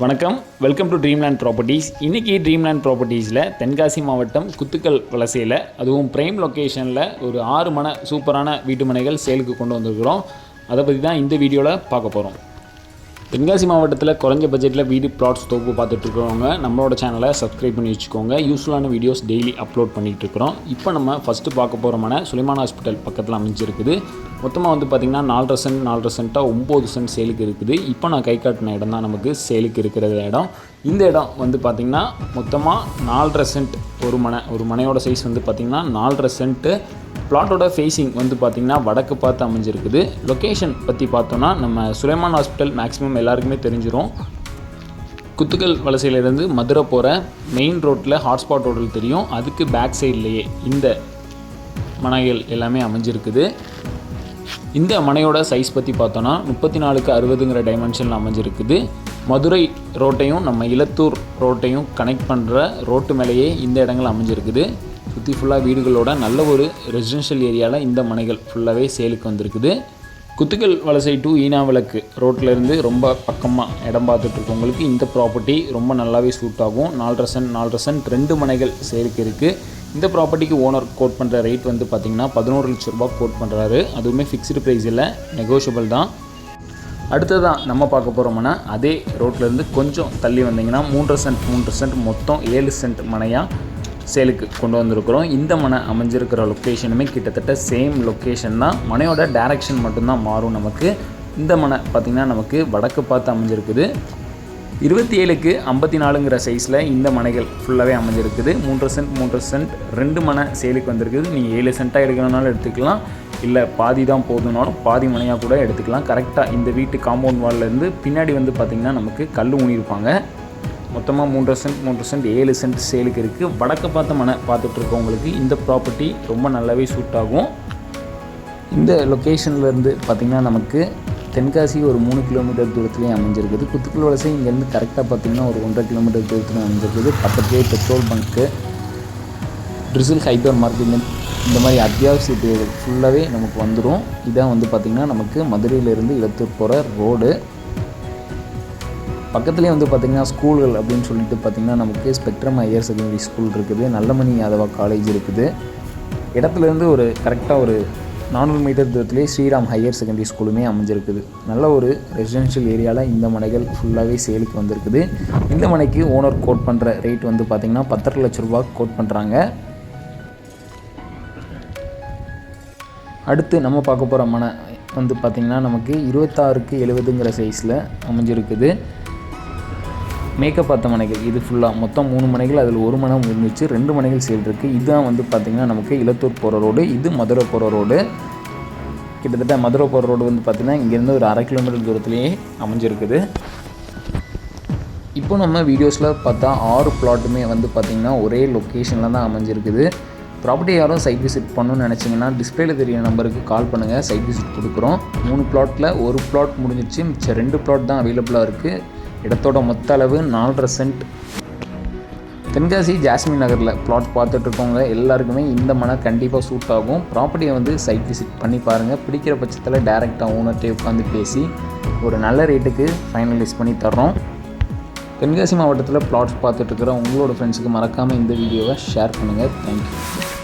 வணக்கம். Welcome to Dreamland properties இன்றைக்கி Dreamland ப்ராப்பர்ட்டிஸில் தென்காசி மாவட்டம் குத்துக்கல் வலசையில் அதுவும் ப்ரைம் லொக்கேஷனில் ஒரு ஆறு மன சூப்பரான வீட்டு மனைகள் சேலுக்கு கொண்டு வந்திருக்கிறோம். அதை பற்றி தான் இந்த வீடியோவில் பார்க்க போகிறோம் தென்காசி மாவட்டத்தில் குறைஞ்ச பட்ஜெட்டில் வீடு ப்ளாட்ஸ் தொகுப்பு பார்த்துட்டு இருக்கிறவங்க நம்மளோட சேனலை சப்ஸ்கிரைப் பண்ணி வச்சுக்கோங்க. யூஸ்ஃபுல்லான வீடியோஸ் டெய்லி அப்லோட் பண்ணிகிட்டு இருக்கிறோம் இப்போ நம்ம ஃபஸ்ட்டு பார்க்க போகிறோமான சுலைமான் ஹாஸ்பிட்டல் பக்கத்தில் அமைஞ்சிருக்குது. மொத்தமாக வந்து பார்த்திங்கன்னா நாலரை சென்ட் நாலரை சென்ட்டாக ஒம்பது சென்ட் சேலுக்கு இருக்குது. இப்போ நான் கை காட்டின இடம் தான் நமக்கு சேலுக்கு இருக்கிற இடம். இந்த இடம் வந்து பார்த்திங்கன்னா மொத்தமாக நாலரை சென்ட் ஒரு மனை ஒரு மனையோட சைஸ் வந்து பார்த்திங்கன்னா நாலரை சென்ட்டு பிளாட்டோட ஃபேஸிங் வந்து பார்த்திங்கன்னா வடக்கு பார்த்து அமைஞ்சிருக்குது. லொக்கேஷன் பற்றி பார்த்தோன்னா நம்ம சுலைமான் ஹாஸ்பிட்டல் மேக்ஸிமம் எல்லாருக்குமே தெரிஞ்சிடும் குத்துக்கல் வலசையிலேருந்து மதுரை போகிற மெயின் ரோட்டில் ஹாட்ஸ்பாட் ரோட்டில் தெரியும். அதுக்கு பேக் சைட்லேயே இந்த மனைகள் எல்லாமே அமைஞ்சிருக்குது. இந்த மனையோட சைஸ் பற்றி பார்த்தோன்னா முப்பத்தி நாலுக்கு அறுபதுங்கிற டைமென்ஷனில் அமைஞ்சிருக்குது. மதுரை ரோட்டையும் நம்ம இலத்தூர் ரோட்டையும் கனெக்ட் பண்ணுற ரோட்டு மேலேயே இந்த இடங்கள் அமைஞ்சிருக்குது. சுற்றி ஃபுல்லாக வீடுகளோட நல்ல ஒரு ரெசிடென்ஷியல் ஏரியாவில் இந்த மனைகள் ஃபுல்லாகவே சேலுக்கு வந்திருக்குது. குத்துக்கல் வலசை டு ஈனாவிளக்கு ரோட்டிலேருந்து ரொம்ப பக்கமாக இடம் பார்த்துட்ருக்கவங்களுக்கு இந்த ப்ராப்பர்ட்டி ரொம்ப நல்லாவே சூட் ஆகும். நாலரை சென்ட் நாலரை சென்ட் ரெண்டு மனைகள் சேலுக்கு இருக்குது இந்த ப்ராப்பர்ட்டிக்கு ஓனர் கோட் பண்ணுற ரேட் வந்து பார்த்திங்கன்னா பதினோரு லட்ச ரூபா கோட் பண்ணுறாரு அதுவுமே ஃபிக்ஸ்டு ப்ரைஸ் இல்லை நெகோஷியபிள் தான். அடுத்ததான் நம்ம பார்க்க போகிறோம்னா அதே ரோட்லேருந்து கொஞ்சம் தள்ளி வந்தீங்கன்னா மூன்று சென்ட் மூன்று சென்ட் மொத்தம் ஏழு சென்ட் மனையாக சேலுக்கு கொண்டு வந்திருக்கிறோம். இந்த மனை அமைஞ்சிருக்கிற லொக்கேஷனுமே கிட்டத்தட்ட சேம் லொக்கேஷன் தான். மனையோட டைரக்ஷன் மட்டும்தான் மாறும் நமக்கு. இந்த மனை பார்த்திங்கன்னா நமக்கு வடக்கு பார்த்து அமைஞ்சிருக்குது. இருபத்தி ஏழுக்கு ஐம்பத்தி நாலுங்கிற சைஸில் இந்த மனைகள் ஃபுல்லாகவே அமைஞ்சிருக்குது. மூன்று சென்ட் மூன்று சென்ட் ரெண்டு மனை சேலுக்கு வந்திருக்குது. நீங்கள் ஏழு சென்ட்டாக எடுக்கணும்னாலும் எடுத்துக்கலாம். இல்லை பாதி தான் போதுனாலும் பாதி மனையாக கூட எடுத்துக்கலாம். கரெக்டாக இந்த வீட்டு காம்பவுண்ட் வால்லேருந்து பின்னாடி வந்து பார்த்திங்கன்னா நமக்கு கல் ஊனியிருப்பாங்க மொத்தமாக மூன்று சென்ட் மூன்று சென்ட் ஏழு சென்ட் சேலுக்கு இருக்குது வடக்கை பார்த்த மனை பார்த்துட்ருக்கவங்களுக்கு இந்த ப்ராப்பர்ட்டி ரொம்ப நல்லாவே சூட் ஆகும். இந்த லொக்கேஷன்லேருந்து பார்த்திங்கன்னா நமக்கு தென்காசி ஒரு மூணு கிலோமீட்டர் தூரத்துலேயும் அமைஞ்சிருக்குது. குத்துக்குள் வலசை இங்கேருந்து கரெக்டாக பார்த்திங்கன்னா ஒரு ஒன்றரை கிலோமீட்டர் தூரத்தில் அமைஞ்சிருக்குது. பக்கத்துலேயே பெட்ரோல் பங்க்கு ட்ரிசில் ஹைபர் மார்க்கெட் இந்த மாதிரி அத்தியாவசிய தேவை ஃபுல்லாகவே நமக்கு வந்துடும் இதான் வந்து பார்த்திங்கன்னா நமக்கு மதுரையிலேருந்து இடத்துக்கு போகிற ரோடு பக்கத்துலேயே வந்து பார்த்திங்கன்னா ஸ்கூல்கள் அப்படின்னு சொல்லிட்டு பார்த்திங்கன்னா நமக்கு ஸ்பெக்ட்ரம் ஹையர் செகண்டரி ஸ்கூல் இருக்குது. நல்லமணி யாதவா காலேஜ் இருக்குது. இடத்துலேருந்து ஒரு கரெக்டாக ஒரு நானூறு மீட்டர் தூரத்துலேயே ஸ்ரீராம் ஹையர் செகண்டரி ஸ்கூலுமே அமைஞ்சிருக்குது. நல்ல ஒரு ரெசிடென்ஷியல் ஏரியாவில் இந்த மனைகள் ஃபுல்லாகவே சேலுக்கு வந்திருக்குது. இந்த மனைக்கு ஓனர் கோட் பண்ணுற ரேட் வந்து பார்த்திங்கன்னா பத்தரை லட்ச ரூபா கோட் பண்ணுறாங்க அடுத்து நம்ம பார்க்க போகிற மனை வந்து பார்த்திங்கன்னா நமக்கு இருபத்தாறுக்கு எழுபதுங்கிற சைஸில் அமைஞ்சிருக்குது. மேக்கப் பார்த்த மனைகள் இது ஃபுல்லாக மொத்தம் மூணு மனைகள் அதில் ஒரு மனை முடிஞ்சிச்சு ரெண்டு மனைகள் சேல் இருக்குது இதுதான் வந்து பார்த்திங்கன்னா நமக்கு இலத்தூர் போகிற ரோடு இது மதுரை போகிற ரோடு. கிட்டத்தட்ட மதுரை போகிற ரோடு வந்து பார்த்திங்கன்னா இங்கேருந்து ஒரு அரை கிலோமீட்டர் தூரத்துலேயே அமைஞ்சிருக்குது. இப்போ நம்ம வீடியோஸில் பார்த்தா ஆறு பிளாட்டுமே வந்து பார்த்திங்கன்னா ஒரே லொக்கேஷனில் தான் அமைஞ்சிருக்குது. ப்ராப்பர்ட்டி யாரும் சைட் விசிட் பண்ணணும்னு நினச்சிங்கன்னா டிஸ்பிளேல தெரிய நம்பருக்கு கால் பண்ணுங்கள் சைட் விசிட் கொடுக்குறோம். மூணு பிளாட்டில் ஒரு பிளாட் முடிஞ்சிச்சு மிச்சம் ரெண்டு பிளாட் தான் அவைலபிளாக இருக்குது இடத்தோட மொத்த அளவு நாலரை சென்ட். தென்காசி ஜாஸ்மின் நகரில் பிளாட் பார்த்துட்டு இருக்கவங்க எல்லாருக்குமே இந்த மனை கண்டிப்பாக சூட் ஆகும். ப்ராப்பர்ட்டியை வந்து சைட் விசிட் பண்ணி பாருங்கள் பிடிக்கிற பட்சத்தில் டேரெக்டாக ஓனர்கிட்டே உட்காந்து பேசி ஒரு நல்ல ரேட்டுக்கு ஃபைனலைஸ் பண்ணி தர்றோம். தென்காசி மாவட்டத்தில் பிளாட்ஸ் பார்த்துட்டு இருக்கிற உங்களோட ஃப்ரெண்ட்ஸுக்கு மறக்காமல் இந்த வீடியோவை ஷேர் பண்ணுங்கள் தேங்க்யூ